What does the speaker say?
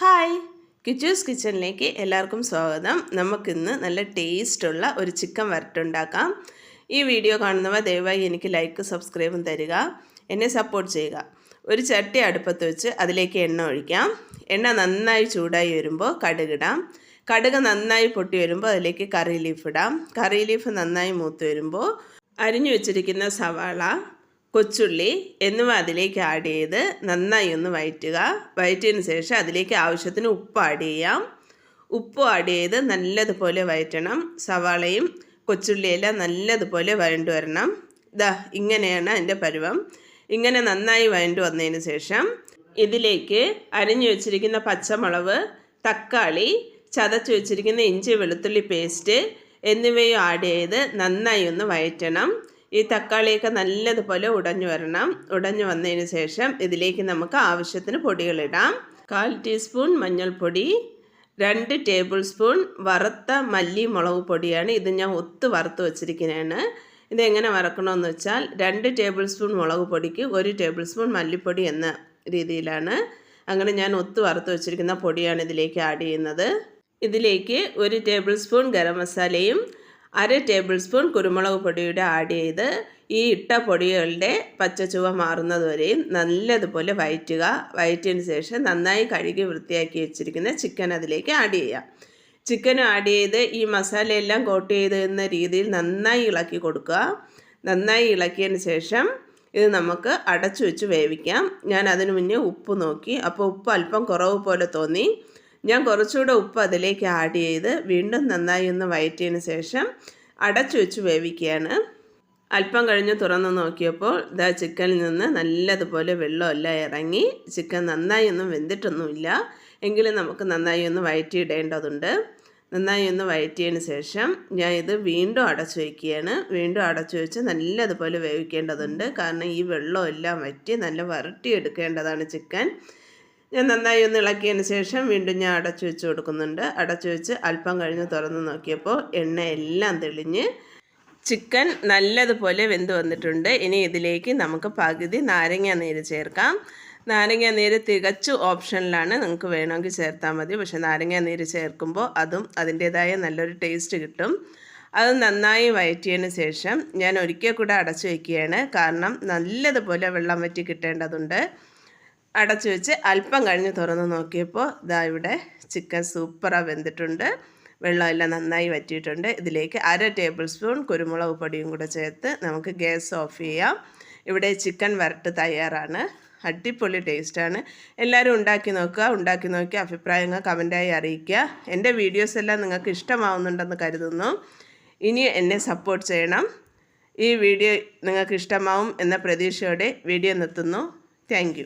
Hi. Kichus കിച്ചണിലേക്ക് എല്ലാവർക്കും സ്വാഗതം. നമുക്കിന്ന് നല്ല ടേസ്റ്റുള്ള ഒരു ചിക്കൻ വരട്ടുണ്ടാക്കാം. ഈ വീഡിയോ കാണുന്നവർ ദയവായി എനിക്ക് ലൈക്ക് സബ്സ്ക്രൈബും തരിക. എന്നെ സപ്പോർട്ട് ചെയ്യുക. ഒരു ചട്ടി അടുപ്പത്ത് വെച്ച് അതിലേക്ക് എണ്ണ ഒഴിക്കാം. എണ്ണ നന്നായി ചൂടായി വരുമ്പോൾ കടുകിടാം കടുക് നന്നായി പൊട്ടി വരുമ്പോൾ അതിലേക്ക് കറി ലീഫ് ഇടാം. കറി ലീഫ് നന്നായി മൂത്ത് വരുമ്പോൾ അരിഞ്ഞു വെച്ചിരിക്കുന്ന സവാള കൊച്ചുള്ളി എന്നിവ അതിലേക്ക് ആഡ് ചെയ്ത് നന്നായി ഒന്ന് വയറ്റുക. വഴറ്റിയതിന് ശേഷം അതിലേക്ക് ആവശ്യത്തിന് ഉപ്പ് ആഡ് ചെയ്യാം. ഉപ്പ് ആഡ് ചെയ്ത് നല്ലതുപോലെ വയറ്റണം. സവാളയും കൊച്ചുള്ളിയെല്ലാം നല്ലതുപോലെ വഴണ്ടു വരണം. ഇതാ ഇങ്ങനെയാണ് അതിന്റെ പരുവം. ഇങ്ങനെ നന്നായി വഴണ്ടു വന്നതിന് ശേഷം ഇതിലേക്ക് അരിഞ്ഞു വെച്ചിരിക്കുന്ന പച്ചമുളക് തക്കാളി ചതച്ച് വെച്ചിരിക്കുന്ന ഇഞ്ചി വെളുത്തുള്ളി പേസ്റ്റ് എന്നിവയും ആഡ് ചെയ്ത് നന്നായി ഒന്ന് വഴറ്റണം ഈ തക്കാളിയൊക്കെ നല്ലതുപോലെ ഉടഞ്ഞു വരണം. ഉടഞ്ഞു വന്നതിന് ശേഷം ഇതിലേക്ക് നമുക്ക് ആവശ്യത്തിന് പൊടികളിടാം. കാൽ ടീസ്പൂൺ മഞ്ഞൾപ്പൊടി രണ്ട് ടേബിൾ സ്പൂൺ വറുത്ത മല്ലി മുളക് പൊടിയാണ് ഇത് ഞാൻ ഒത്ത് വറുത്ത് വച്ചിരിക്കുന്നതാണ്. ഇതെങ്ങനെ വറക്കണമെന്ന് വെച്ചാൽ രണ്ട് ടേബിൾ സ്പൂൺ മുളക് പൊടിക്ക് ഒരു ടേബിൾ സ്പൂൺ മല്ലിപ്പൊടി എന്ന രീതിയിലാണ്. അങ്ങനെ ഞാൻ ഒത്ത് വറുത്ത് വെച്ചിരിക്കുന്ന പൊടിയാണ് ഇതിലേക്ക് ആഡ് ചെയ്യുന്നത്. ഇതിലേക്ക് ഒരു ടേബിൾ സ്പൂൺ ഗരം മസാലയും അര ടേബിൾ സ്പൂൺ കുരുമുളക് പൊടിയുടെ ആഡ് ചെയ്ത് ഈ ഇട്ട പൊടികളുടെ പച്ചച്ചുവ മാറുന്നതുവരെയും നല്ലതുപോലെ വയറ്റുക. വയറ്റിയതിന് ശേഷം നന്നായി കഴുകി വൃത്തിയാക്കി വെച്ചിരിക്കുന്ന ചിക്കൻ അതിലേക്ക് ആഡ് ചെയ്യാം. ചിക്കനും ആഡ് ചെയ്ത് ഈ മസാലയെല്ലാം കോട്ട് ചെയ്തെന്ന രീതിയിൽ നന്നായി ഇളക്കി കൊടുക്കുക. നന്നായി ഇളക്കിയതിന് ശേഷം ഇത് നമുക്ക് അടച്ചു വെച്ച് വേവിക്കാം. ഞാൻ അതിനു മുന്നേ ഉപ്പ് നോക്കി. അപ്പോൾ ഉപ്പ് അല്പം കുറവ് പോലെ തോന്നി. ഞാൻ കുറച്ചുകൂടെ ഉപ്പ് അതിലേക്ക് ആഡ് ചെയ്ത് വീണ്ടും നന്നായി ഒന്ന് വയറ്റിയതിന് ശേഷം അടച്ചു വെച്ച് വേവിക്കുകയാണ്. അല്പം കഴിഞ്ഞ് തുറന്ന് നോക്കിയപ്പോൾ ഇതാ ചിക്കനിൽ നിന്ന് നല്ലതുപോലെ വെള്ളമെല്ലാം ഇറങ്ങി. ചിക്കൻ നന്നായി ഒന്നും വെന്തിട്ടൊന്നുമില്ല. എങ്കിലും നമുക്ക് നന്നായി ഒന്ന് വയറ്റിയിടേണ്ടതുണ്ട് നന്നായി ഒന്ന് വയറ്റിയതിന് ശേഷം ഞാൻ ഇത് വീണ്ടും അടച്ചു വയ്ക്കുകയാണ് വീണ്ടും അടച്ചു വെച്ച് നല്ലതുപോലെ വേവിക്കേണ്ടതുണ്ട്. കാരണം ഈ വെള്ളമെല്ലാം വറ്റി നല്ല വരട്ടിയെടുക്കേണ്ടതാണ് ചിക്കൻ ഞാൻ നന്നായി ഒന്ന് ഇളക്കിയതിന് ശേഷം വീണ്ടും ഞാൻ അടച്ചു വെച്ച് കൊടുക്കുന്നുണ്ട്. അടച്ചു വെച്ച് അല്പം കഴിഞ്ഞ് തുറന്ന് നോക്കിയപ്പോൾ എണ്ണ എല്ലാം തെളിഞ്ഞ് ചിക്കൻ നല്ലതുപോലെ വെന്ത് വന്നിട്ടുണ്ട്. ഇനി ഇതിലേക്ക് നമുക്ക് പകുതി നാരങ്ങ നീര് ചേർക്കാം. നാരങ്ങ നീര് തികച്ചു ഓപ്ഷനിലാണ്. നിങ്ങൾക്ക് വേണമെങ്കിൽ ചേർത്താൽ മതി. പക്ഷെ നാരങ്ങ നീര് ചേർക്കുമ്പോൾ അതും അതിന്റേതായ നല്ലൊരു ടേസ്റ്റ് കിട്ടും. അത് നന്നായി വയറ്റിയതിന് ശേഷം ഞാൻ ഒരിക്കൽ കൂടെ അടച്ചു വയ്ക്കുകയാണ് കാരണം നല്ലതുപോലെ വെള്ളം വറ്റി കിട്ടേണ്ടതുണ്ട്. അടച്ചു വെച്ച് അല്പം കഴിഞ്ഞ് തുറന്ന് നോക്കിയപ്പോൾ ഇതാ ഇവിടെ ചിക്കൻ സൂപ്പറാണ് വെന്തിട്ടുണ്ട്. വെള്ളമെല്ലാം നന്നായി വറ്റിയിട്ടുണ്ട്. ഇതിലേക്ക് അര ടേബിൾ സ്പൂൺ കുരുമുളക് പൊടിയും കൂടെ ചേർത്ത് നമുക്ക് ഗ്യാസ് ഓഫ് ചെയ്യാം. ഇവിടെ ചിക്കൻ വരട്ട് തയ്യാറാണ്. അടിപൊളി ടേസ്റ്റാണ്. എല്ലാവരും ഉണ്ടാക്കി നോക്കുക ഉണ്ടാക്കി നോക്കി അഭിപ്രായങ്ങൾ കമന്റായി അറിയിക്കുക. എന്റെ വീഡിയോസ് എല്ലാം നിങ്ങൾക്ക് ഇഷ്ടമാവുന്നുണ്ടെന്ന് കരുതുന്നു. ഇനി എന്നെ സപ്പോർട്ട് ചെയ്യണം. ഈ വീഡിയോ നിങ്ങൾക്ക് ഇഷ്ടമാവും എന്ന പ്രതീക്ഷയോടെ വീഡിയോ നിർത്തുന്നു. താങ്ക്